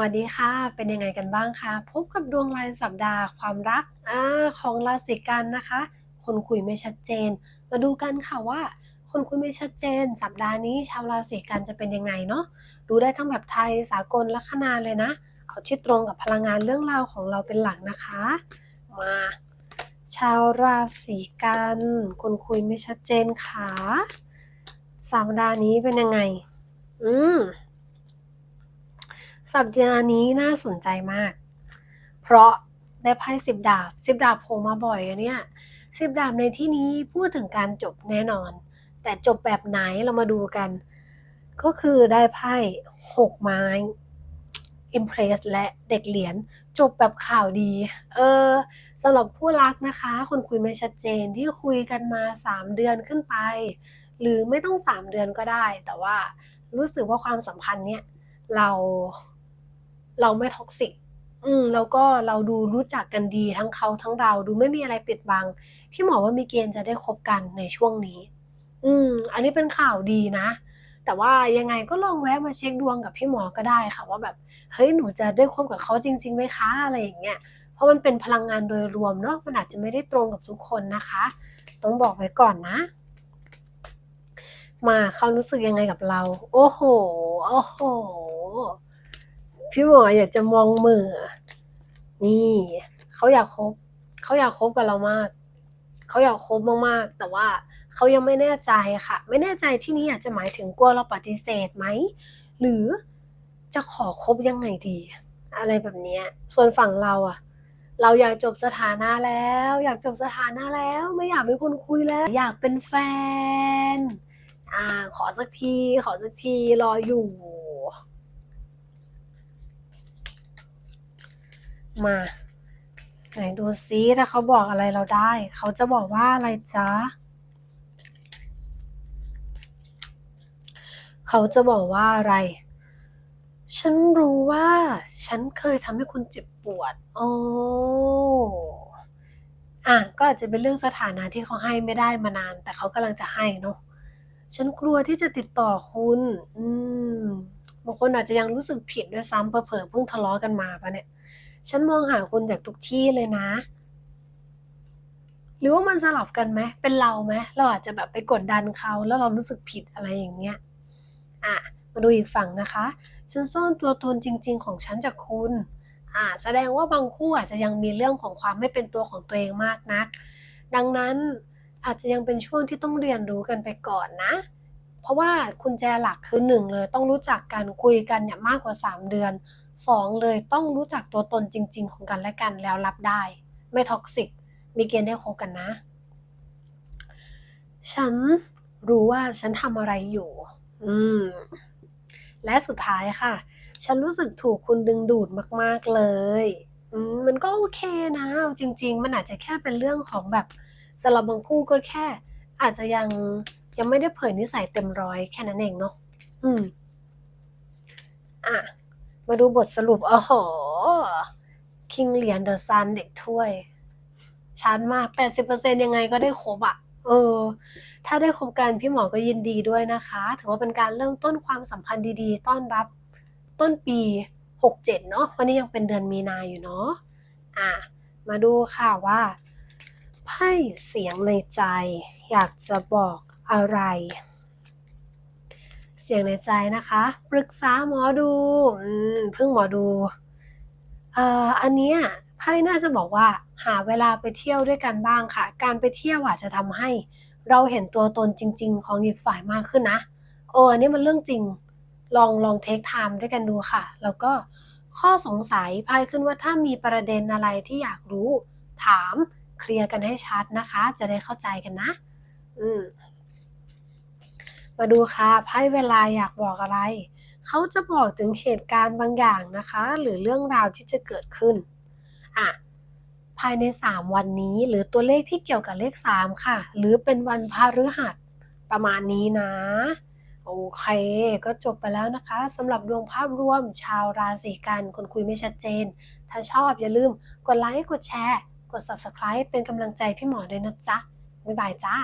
วัสดีค่ะ เป็นยังไงกันบ้างคะพบกับดวงรายสัปดาห์ความรักอของราศีกันนะคะ คนคุยไม่ชัดเจน มาดูกันค่ะว่า คนคุยไม่ชัดเจน สัปดาห์นี้ชาวราศีกันจะเป็นยังไงเนาะดูได้ทั้งแบบไทยสากลลัคนาเลยนะ เอาที่ตรงกับพลังงานเรื่องราวของเราเป็นหลักนะคะ มาชาวราศีกัน คนคุยไม่ชัดเจนค่ะสัปดาห์นี้เป็นยังไง อืม สัปดาห์นี้น่าสนใจมาก เพราะได้ไพ่สิบดาบสิบดาบโผล่มาบ่อยอะเนี่ยสิบดาบในที่นี้พูดถึงการจบแน่นอน แต่จบแบบไหนเรามาดูกัน ก็คือได้ไพ่หกไม้ Impress และเด็กเหรียญจบแบบข่าวดี เออสำหรับผู้รักนะคะ คนคุยไม่ชัดเจนที่คุยกันมา 3 เดือนขึ้นไป หรือไม่ต้อง 3 เดือนก็ได้ แต่ว่ารู้สึกว่าความสัมพันธ์เนี่ยเรา เราไม่ท็อกซิกอืมแล้วก็เราดูรู้จักกันดีทั้งเขาทั้งเราดูไม่มีอะไรปิดบัง พี่หมอว่ามีเกณฑ์จะได้คบกันในช่วงนี้ อืม อันนี้เป็นข่าวดีนะ แต่ว่ายังไงก็ลองแวะมาเช็คดวงกับพี่หมอก็ได้ค่ะ ว่าแบบเฮ้ยหนูจะได้คบกับเขาจริงๆไหมคะอะไรอย่างเงี้ยเพราะมันเป็นพลังงานโดยรวมเนาะมันอาจจะไม่ได้ตรงกับทุกคนนะคะ ต้องบอกไว้ก่อนนะ มาเขารู้สึกยังไงกับเรา โอ้โฮโอ้โฮ พี่หมออยากจะมองเม่อนี่เขาอยากคบเขาอยากคบกับเรามากเขาอยากคบมากๆ แต่ว่าเขายังไม่แน่ใจค่ะ ไม่แน่ใจที่นี้อาจจะหมายถึงกลัวเราปฏิเสธไหมหรือจะขอคบยังไงดี อะไรแบบนี้ส่วนฝั่งเราอะเราอยากจบสถานะแล้ว อยากจบสถานะแล้ว ไม่อยากมีคนคุยแล้ว อยากเป็นแฟนอาขอสักที ขอสักทีรออยู่ มาไหนดูซิถ้าเขาบอกอะไรเราได้ เขาจะบอกว่าอะไรจ๊ะ?เขาจะบอกว่าอะไร ฉันรู้ว่า ฉันเคยทำให้คุณเจ็บปวดอ๋ออาก็อาจจะเป็นเรื่องสถานะที่เขาให้ไม่ได้มานาน แต่เขากำลังจะให้เนาะฉันกลัวที่จะติดต่อคุณ อืมบางคนอาจจะยังรู้สึกผิดด้วยซ้ำเผลอเพิ่งทะเลาะกันมาปล่าเนี่ย ฉันมองหาคุณจากทุกที่เลยนะ หรือว่ามันสลับกันไหม เป็นเราไหม เราอาจจะแบบไปกดดันเขาแล้วเรารู้สึกผิดอะไรอย่างเงี้ยอามาดูอีกฝั่งนะคะ ฉันซ่อนตัวตนจริง ๆ ของฉันจากคุณ อ่า แสดงว่าบางคู่อาจจะยังมีเรื่องของความไม่เป็นตัวของตัวเองมากนัก ดังนั้นอาจจะยังเป็นช่วงที่ต้องเรียนรู้กันไปก่อนนะ เพราะว่ากุญแจหลักคือ1เลย ต้องรู้จักกันคุยกันเนี่ยมากกว่า 3 เดือน 2 เลยต้องรู้จักตัวตนจริง ๆ ของกันและกันแล้วรับได้ ไม่ toxic มีเกณฑ์ได้คบกันนะ ฉันรู้ว่าฉันทำอะไรอยู่ อืม และสุดท้ายค่ะ ฉันรู้สึกถูกคุณดึงดูดมาก ๆ เลย อืม มันก็โอเคนะ จริง ๆ มันอาจจะแค่เป็นเรื่องของแบบสำหรับบางคู่ก็แค่ อาจจะยังยังไม่ได้เผยนิสัยเต็มร้อยแค่นั้นเองเนาะ อืมอา มาดูบทสรุปโอ้โฮคิงเหรียญ The Sun เด็กถ้วยชัดมาก 80%ยังไงก็ได้ครบอะเออ ถ้าได้คบกันพี่หมอก็ยินดีด้วยนะคะ ถือว่าเป็นการเริ่มต้นความสัมพันธ์ดีๆ ต้อนรับต้นปี 67 เนาะวันนี้ยังเป็นเดือนมีนาอยู่เนาะอามาดูค่ะว่าไพ่เสียงในใจ อยากจะบอกอะไร สียงในใจนะคะ ปรึกษาหมอดูอพึ่งหมอดูเอ่ออันเนี้ยไพ่น่าจะบอกว่า หาเวลาไปเที่ยวด้วยกันบ้างค่ะ การไปเที่ยวอะจจะทำให้ เราเห็นตัวตนจริง ๆ ของอีกฝ่ายมากขึ้นนะเอออันนี้มันเรื่องจริงลองลองเทกไทม์ด้วยกันดูค่ะ แล้วก็ข้อสงสัยไพ่ขึ้นว่าถ้ามีประเด็นอะไรที่อยากรู้ ถามเคลียร์กันให้ชัดนะคะ จะได้เข้าใจกันนะ อืม มาดูค่ะไพ่เวลาอยากบอกอะไร เขาจะบอกถึงเหตุการณ์บางอย่างนะคะ หรือเรื่องราวที่จะเกิดขึ้นอาภายใน 3 วันนี้หรือตัวเลขที่เกี่ยวกับเลข 3 ค่ะ หรือเป็นวันพฤหัสประมาณนี้นะ โอเค ก็จบไปแล้วนะคะสำหรับดวงภาพรวมชาวราศีกันคนคุยไม่ชัดเจน ถ้าชอบอย่าลืมกดไลก์กดแชร์ กด Subscribe เป็นกำลังใจพี่หมอด้วยนะจ๊ะ บ๊ายบายจ้ะ